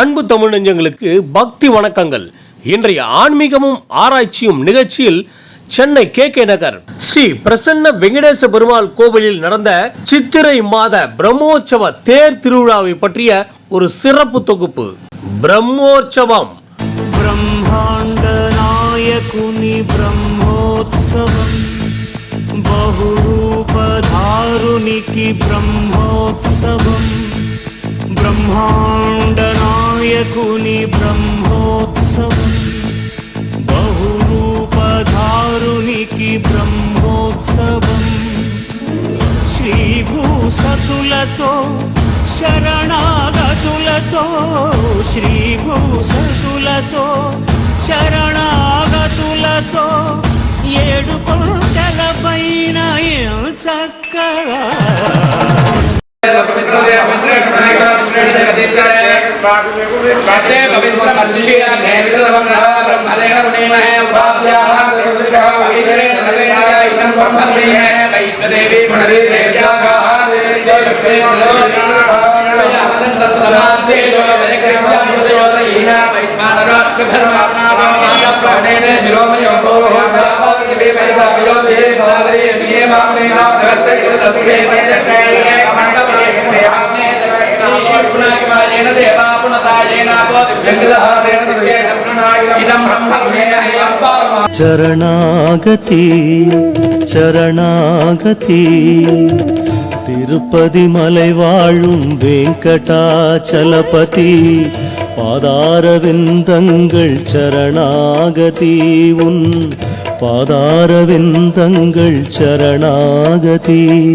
அன்பு தமிழ் நெஞ்சங்களுக்கு பக்தி வணக்கங்கள். இன்றைய ஆன்மீகமும் ஆராய்ச்சியும் நிகழ்ச்சியில் சென்னை கே கே நகர் ஸ்ரீ பிரசன்ன வெங்கடேச பெருமாள் கோவிலில் நடந்த சித்திரை மாத பிரம்மோற்சவ தேர் திருவிழாவை பற்றிய ஒரு சிறப்பு தொகுப்பு. பிரம்மோற்சவம். பிரம்மாண்ட நாயகுனி பிரம்மோற்சவம். பகுரூபதாருணிக்கு பிரம்மோற்சவம். பிரம்மாண்ட బ్రహ్మోత్సవం. బహురూపధారునికి బ్రహ్మోత్సవం. శ్రీభూసతులతో శరణాగతులతో శ్రీభూసతులతో శరణాగతులతో ఏడు కొండల పైన చక్కగా మే మామనే నా భక్తి సుదపి మే జట్టే మండపే మే ఆనే சரணாகதி சரணாகதி. திருப்பதி மலை வாழும் வெங்கடாச்சலபதி. பாதாரவிந்தங்கள் சரணாகதி உன் பாதாரவிந்தங்கள் சரணாகதி.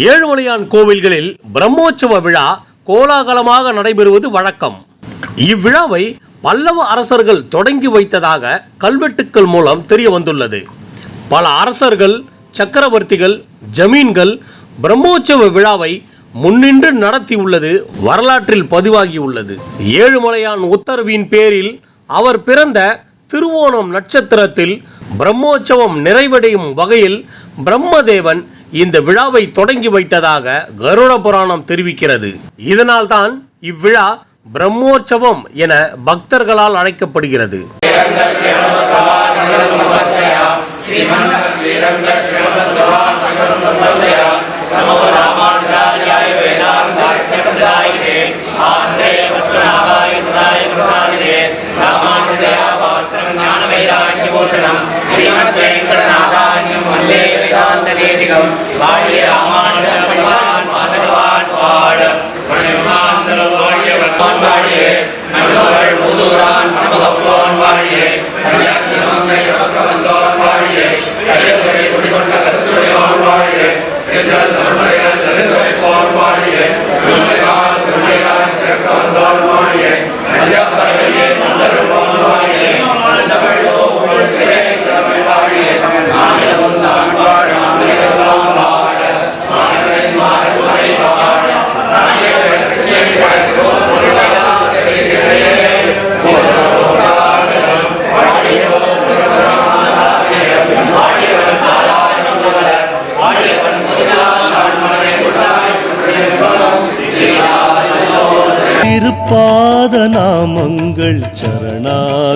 ஏழுமலையான் கோவில்களில் பிரம்மோற்சவ விழா கோலாகலமாக நடைபெறுவது வழக்கம். இவ்விழாவை பல்லவ அரசர்கள் தொடங்கி வைத்ததாக கல்வெட்டுக்கள் மூலம் தெரிய வந்துள்ளது. பல அரசர்கள் சக்கரவர்த்திகள் ஜமீன்கள் பிரம்மோற்சவ விழாவை முன்னின்று நடத்தியுள்ளது வரலாற்றில் பதிவாகியுள்ளது ஏழுமலையான் உத்தரவின் பேரில் அவர் பிறந்த திருவோணம் நட்சத்திரத்தில் பிரம்மோற்சவம் நிறைவடையும் வகையில் பிரம்மதேவன் இந்த விழாவை தொடங்கி வைத்ததாக கருட புராணம் தெரிவிக்கிறது. இதனால்தான் இவ்விழா பிரம்மோற்சவம் என பக்தர்களால் அழைக்கப்படுகிறது.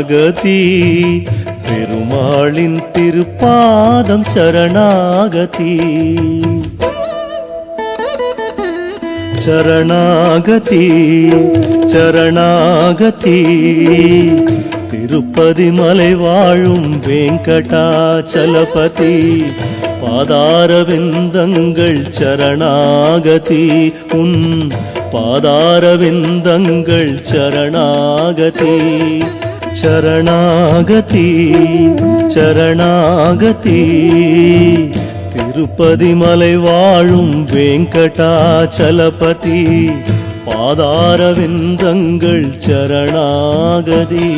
சரணாகதி பெருமாளின் திருப்பாதம் சரணாகதி. சரணாகதி சரணாகதி. திருப்பதி மலை வாழும் வெங்கடாச்சலபதி பாதார விந்தங்கள் சரணாகதி. உன் பாதார விந்தங்கள் சரணாகதி. சரணாகதி சரணாகதி. திருப்பதி மலை வாழும் வெங்கடாச்சலபதி பாதார விந்தங்கள் சரணாகதி.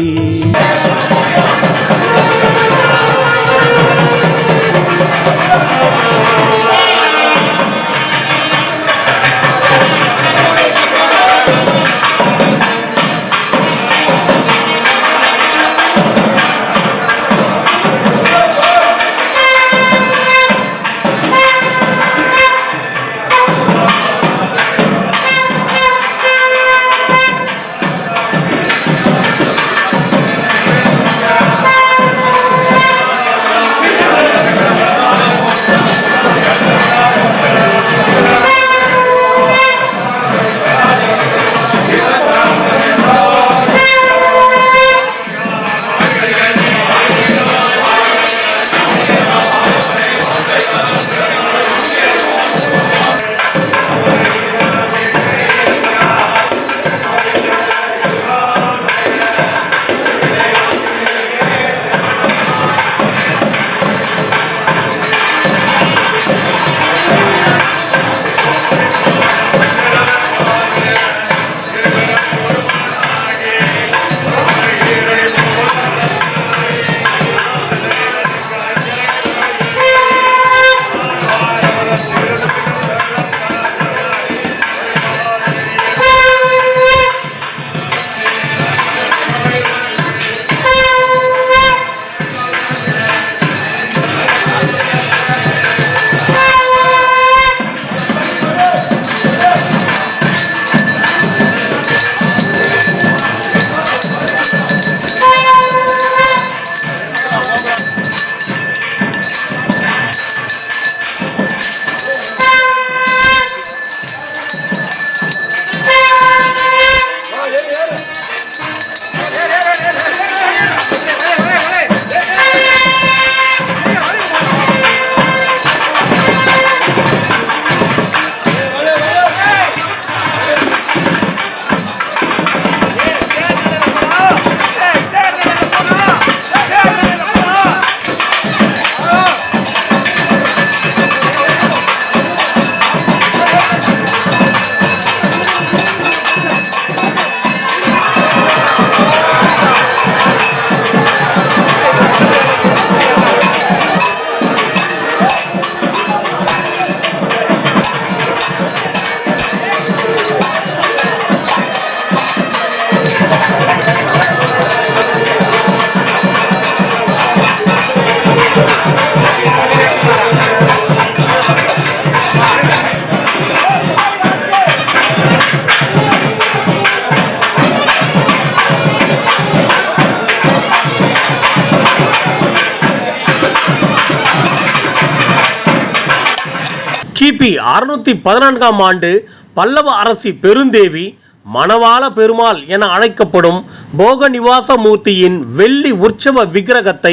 கிபி அறுநூத்தி பதினான்காம் ஆண்டு பல்லவ அரசி பெருந்தேவி மணவாள பெருமாள் என அழைக்கப்படும் போகநிவாச மூர்த்தியின் வெள்ளி உற்சவ விக்கிரகத்தை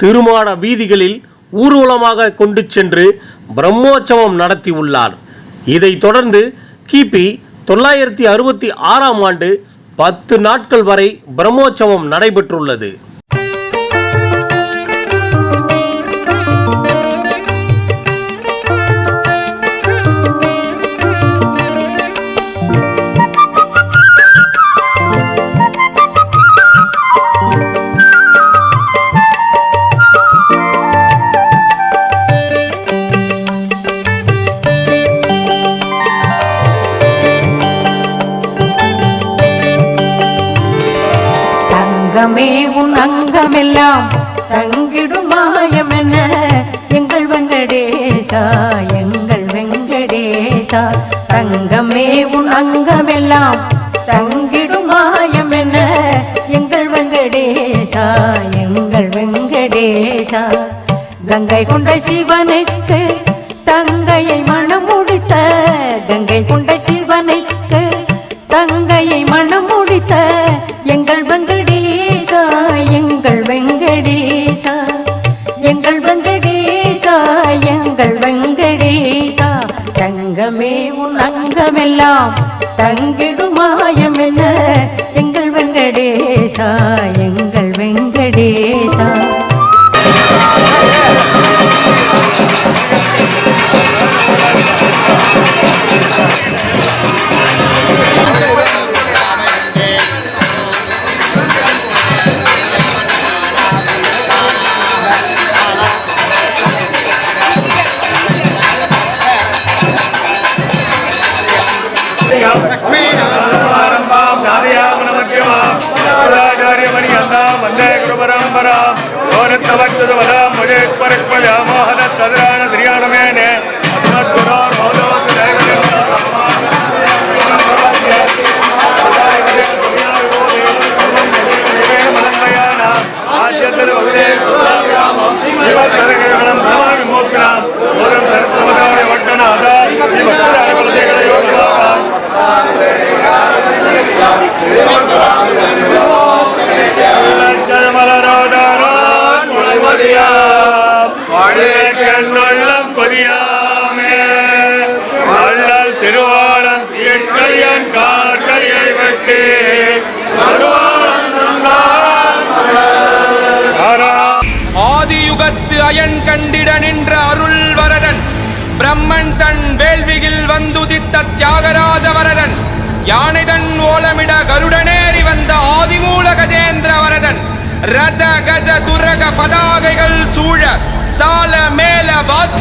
திருமாட வீதிகளில் ஊர்வலமாக கொண்டு சென்று பிரம்மோற்சவம் நடத்தியுள்ளார் இதைத் தொடர்ந்து கிபி தொள்ளாயிரத்தி அறுபத்தி ஆறாம் ஆண்டு பத்து நாட்கள் வரை பிரம்மோற்சவம் நடைபெற்றுள்ளது. வெங்கடேசா எங்கள் வெங்கடேசா தங்கமே உன் அங்கமெல்லாம் தங்கிடும் மாயம் என்ன எங்கள் வெங்கடேசா எங்கள் வெங்கடேசா கங்கை கொண்ட சிவனுக்கு தங்கையை மனம் முடித்த கங்கை கொண்ட சிவனுக்கு வெங்கடேசா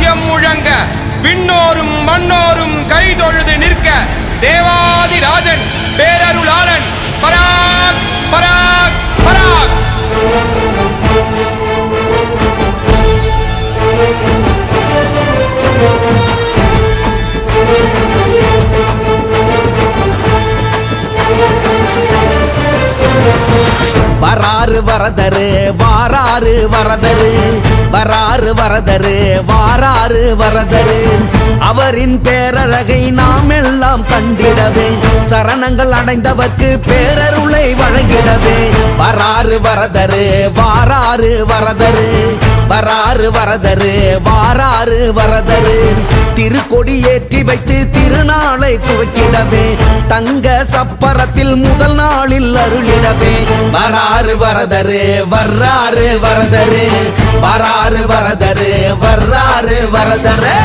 வாத்தியம் முழங்க விண்ணோரும் மண்ணோரும் கைதொழுது நிற்க தேவாதிராஜன் பேரருளாளன் பரா வராறு வரதரு வாராறு வரதரு. வராறு வரதரு வாராறு வரதரு. அவரின் பேரழகை நாம் எல்லாம் கண்டிடவே. சரணங்கள் அடைந்தவர்க்கு பேரருளை வழங்கிடவே. வராறு வரதரு வாராறு வரதரு. வராறு வரதரு வாராறு வரதரு. திருக்கொடி ஏற்றி வைத்து திருநாளை துவக்கிடவே தங்க சப்பரத்தில் முதல் நாளில் அருளிடவே. வராறு வரதரு வர்றாரு வரதரு வராறு வரதரு வர்றாரு வரதரே.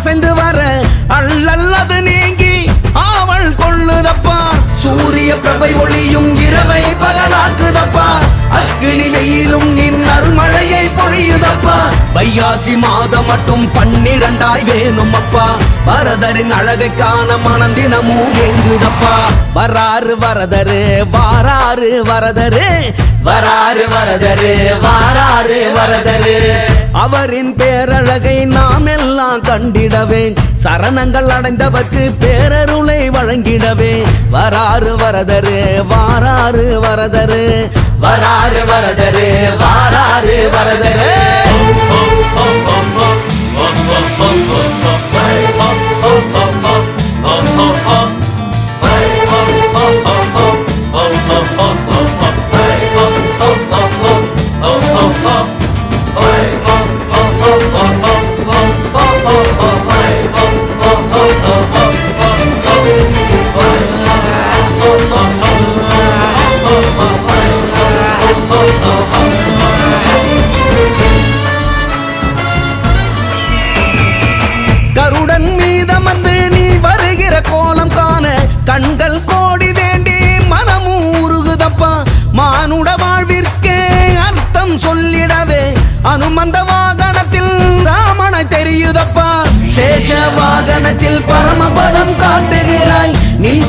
அசைந்து வர அல்லல்லது நீங்கி ஆவல் கொள்ளுதப்பா. சூரிய பிரபை ஒளியும் இரவை பகலாக்குதப்பா. அக்கினி வெயிலும் நின் அருள்மழையை பொழியுதப்பா. வையாசி மாதம் மட்டும் பன்னிரண்டாய் வேணும் அப்பா வரதரின் அழகை காண மனந்தினமும் எங்குதப்பா வராறு வரதரு வாராறு வரதரு வராறு வரதரு வாராறு வரதரு. அவரின் பேரழகை நாம் எல்லாம் கண்டிடவே சரணங்கள் அடைந்தவர்க்கு பேரருளை வழங்கிடவே வராறு வரதரு வாராறு வரதரு. வராறு வரதரு வாராறு வரதரு கருடன்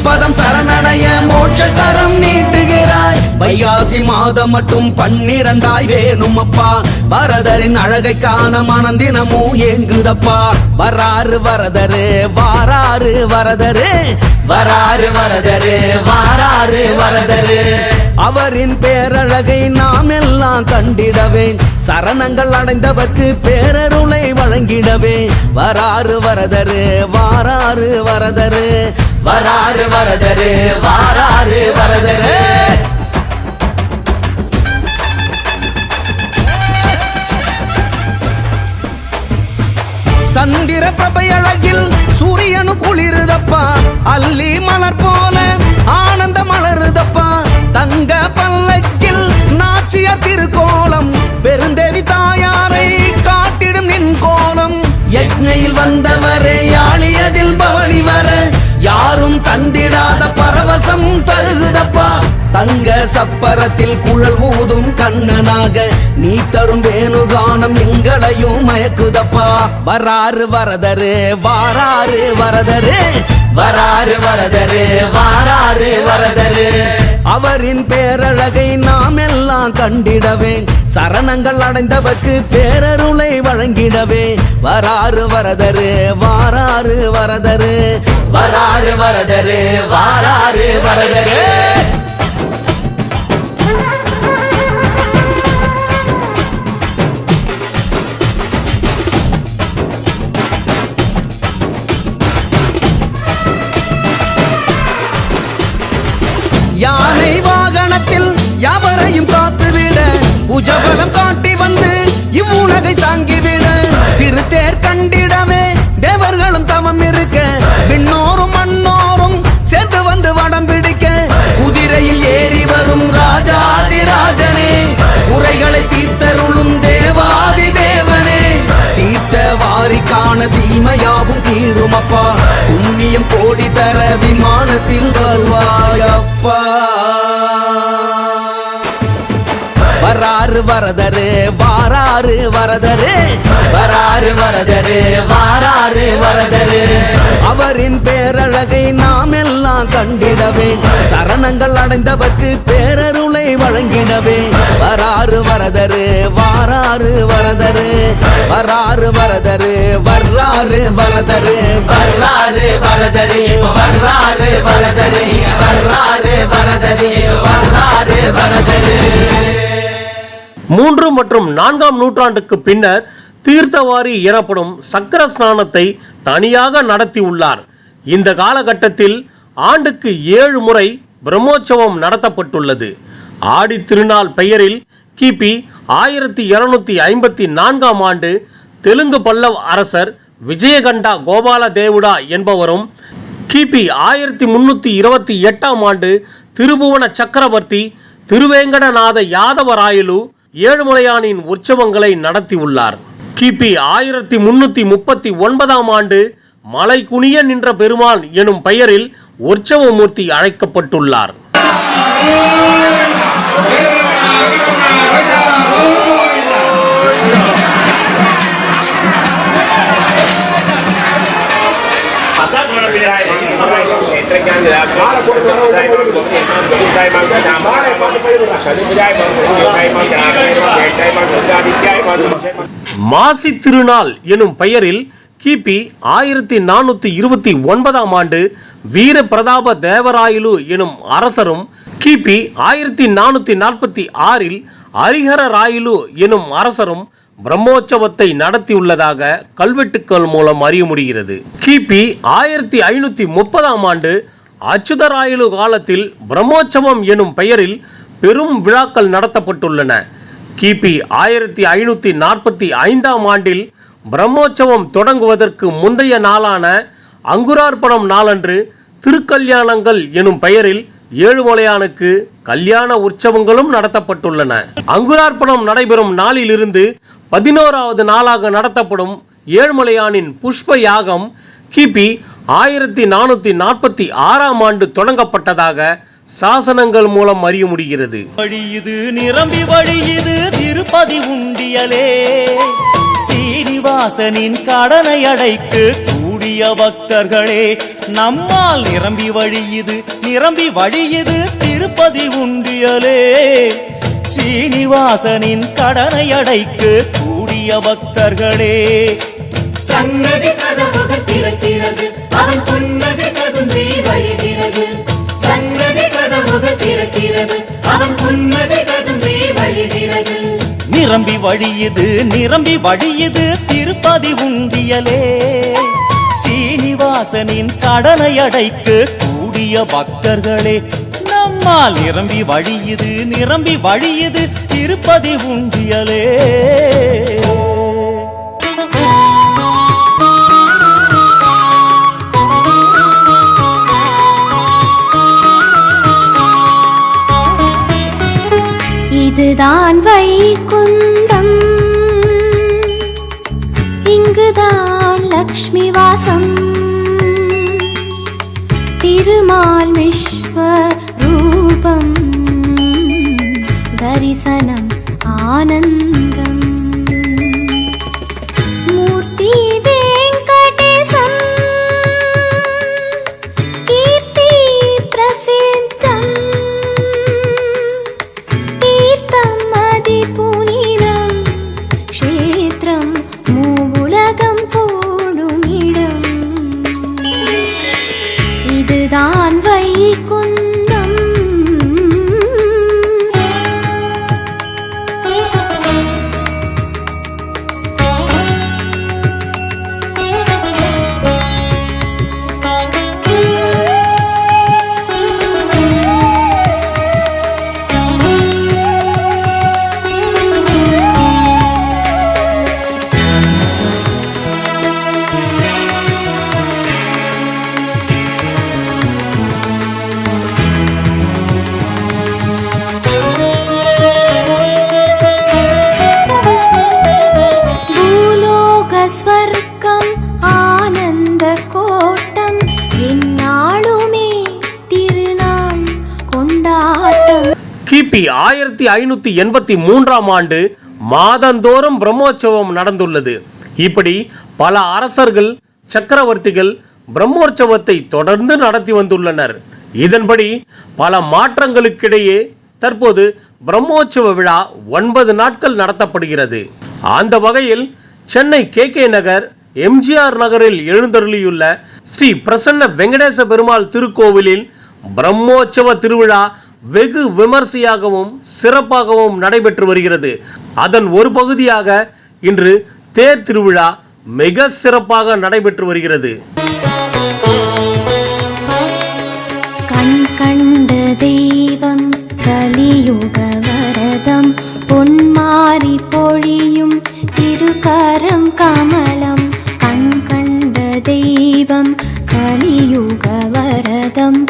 பதம் சரணடைய மோட்ச மோட்சகரம் நீ வைகாசி மாதம் மட்டும் பன்னிரண்டாய் வேணும் அப்பா வரதரின் அழகை காண மனந்தினமும் ஏங்குதப்பா. வராறு வரதரு வாராறு வரதரு வராறு வரதரு வாராறு வரதரு. அவரின் பேரழகை நாம் எல்லாம் கண்டிடவே. சரணங்கள் அடைந்தவர்க்கு பேரருளை வழங்கிடவே. வராறு வரதரு வாராறு வரதரு. வராறு வரதரு வாராறு வரதரு. சந்திர பிரபை அழகில் சூரியனு குளிருதப்பா. அல்லி மலர் போல ஆனந்த மலருதப்பா. தங்க பல்லக்கில் நாச்சியார் திருக்கோலம். பெருந்தேவி தாயாரை காட்டிடும் நின் கோலம். யக்ஞையில் வந்தவரே யாழியதில் பவனி வர. யாரும் தந்திடாத பரவசம் தருகுதப்பா. தங்க சப்பரத்தில் குழல் ஊதும் கண்ணனாக நீ தரும் வேணுகானம் எங்களையும் மயக்குதப்பா. வராறு வரதரு வாராறு வரதரு வராறு வரதரு வாராறு வரதரு. அவரின் பேரழகை நாம் எல்லாம் கண்டிடவே. சரணங்கள் அடைந்தவர்க்கு பேரருளை வழங்கிடவே. வராறு வரதரு வாராறு வரதரு. வராறு வரதரு வாராறு வரதரு. வாரிக்கான தீமையாவும் தீருமப்பா புண்ணியம் கோடி தர விமானத்தில் வருவாயப்பா வராறு வரதரு வாராறு வரதரு. வராறு வரதரு வாராறு வரதரு. அவரின் பேரழகை நாம் எல்லாம் கண்டிடவே. சரணங்கள் அடைந்தவர்க்கு பேரருளை வழங்கிடவே. வராறு வரதரு வாராறு வரதரு. வராறு வரதரு வர்றாறு வரதரு. வர்றாறு வரதரு வர்றாறு வரதரு. வர்றாறு வரதரு வர்றாறு வரதரு. மூன்று மற்றும் நான்காம் நூற்றாண்டுக்கு பின்னர் தீர்த்தவாரி எனப்படும் சக்கர ஸ்நானத்தை தனியாக நடத்தியுள்ளார் இந்த காலகட்டத்தில் ஆண்டுக்கு ஏழு முறை பிரம்மோற்சவம் நடத்தப்பட்டுள்ளது. ஆடி திருநாள் பெயரில் கிபி ஆயிரத்தி இருநூத்தி ஐம்பத்தி நான்காம் ஆண்டு தெலுங்கு பல்லவ அரசர் விஜயகண்டா கோபால தேவுடா என்பவரும் கிபி ஆயிரத்தி முன்னூத்தி இருபத்தி எட்டாம் ஆண்டு திருபுவன சக்கரவர்த்தி திருவேங்கடநாத யாதவராயலு ஏழுமலையானின் உற்சவங்களை நடத்தியுள்ளார் கிபி ஆயிரத்தி முன்னூத்தி முப்பத்தி ஒன்பதாம் ஆண்டு மலை குனிய நின்ற பெருமான் எனும் பெயரில் உற்சவமூர்த்தி அழைக்கப்பட்டுள்ளார். மாசி திருநாள் எனும் பெயரில் கிபி ஆயிரத்தி நானூத்தி இருபத்தி ஒன்பதாம் ஆண்டு வீர பிரதாப தேவராயலு எனும் அரசரும் கிபி ஆயிரத்தி நானூத்தி நாற்பத்தி ஆறில் ஹரிஹர ராயலு எனும் அரசரும் பிரம்மோற்சவத்தை நடத்தியுள்ளதாக கல்வெட்டுக்கள் மூலம் அறிய முடிகிறது. கிபி ஆயிரத்தி ஐநூத்தி முப்பதாம் ஆண்டு அச்சுதராயலு காலத்தில் பிரம்மோற்சவம் எனும் பெயரில் பெரும் விழாக்கள் நடத்தப்பட்டுள்ளன. கிபி ஆயிரத்தி ஐநூற்றி நாற்பத்தி ஐந்தாம் ஆண்டில் பிரம்மோற்சவம் தொடங்குவதற்கு முந்தைய நாளான அங்குரார்ப்பணம் நாளன்று திருக்கல்யாணங்கள் எனும் பெயரில் ஏழுமலையானுக்கு கல்யாண உற்சவங்களும் நடத்தப்பட்டுள்ளன. அங்குரார்ப்பணம் நடைபெறும் நாளிலிருந்து பதினோராவது நாளாக நடத்தப்படும் ஏழ்மலையானின் புஷ்ப யாகம் கிபி ஆயிரத்தி நானூற்றி நாற்பத்தி ஆறாம் ஆண்டு தொடங்கப்பட்டதாக சாசனங்கள் மூலம் அறிய முடிகிறது. வழியுது நிரம்பி வழியுது திருப்பதி உண்டியலே. சீனிவாசனின் கடனை அடைக்கு கூடிய பக்தர்களே நம்மால் நிரம்பி வழியுது நிரம்பி வழியுது திருப்பதி உண்டியலே. சீனிவாசனின் கடனை அடைக்கு கூடிய பக்தர்களே. சன்னதி கதவுகள் திறக்கிறது அவன் புன்னகை கதும்பி வழிகிறது சன்னதி கதவுகள் திறக்கிறது அவன் புன்னகை கதுமே வழிகிறது நிரம்பி வழியுது நிரம்பி வழியுது திருப்பதி உண்டியலே. சீனிவாசனின் கடனை அடைக்க கூடிய பக்தர்களே நம்மால் நிரம்பி வழியுது நிரம்பி வழியுது திருப்பதி உண்டியலே. இதுதான் வைகுந்தம் இங்குதான் லக்ஷ்மி வாசம். திருமால் 才能。ஆயிரத்தி ஐநூற்றி எண்பத்தி மூன்றாம் ஆண்டு மாதந்தோறும் பிரம்மோற்சவம் நடந்துள்ளது. இப்படி பல அரசர்கள் சக்கரவர்த்திகள் பிரம்மோற்சவத்தை தொடர்ந்து நடத்தி வந்துள்ளனர். இதன்படி பல மாற்றங்களுக்கிடையே தற்போது பிரம்மோற்சவ விழா ஒன்பது நாட்கள் நடத்தப்படுகிறது. அந்த வகையில் Chennai K K Nagar MGR நகரில் எழுந்தருளியுள்ள ஸ்ரீ பிரசன்ன வெங்கடேச பெருமாள் திருக்கோவிலில் பிரம்மோற்சவ திருவிழா வெகு விமர்சையாகவும் சிறப்பாகவும் நடைபெற்று வருகிறது. அதன் ஒரு பகுதியாக இன்று தேர் திருவிழா மிக சிறப்பாக நடைபெற்று வருகிறது. கண் கண்ட தெய்வம் கலியுக வரதம் பொன்மாரி பொழியும் திருக்கரம் கமலம். கண் கண்ட தெய்வம் கலியுக வரதம்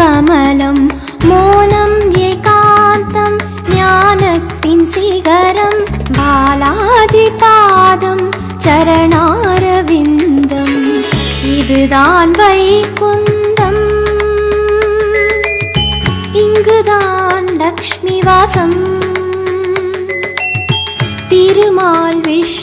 கமலம் மோனம் ஏகாந்தம் ஞானத்தின் சிகரம் பாலாஜி பாதம் சரணாரவிந்தம். இதுதான் வைகுந்தம். இங்குதான் லக்ஷ்மி வாசம். திருமால் விஸ்வ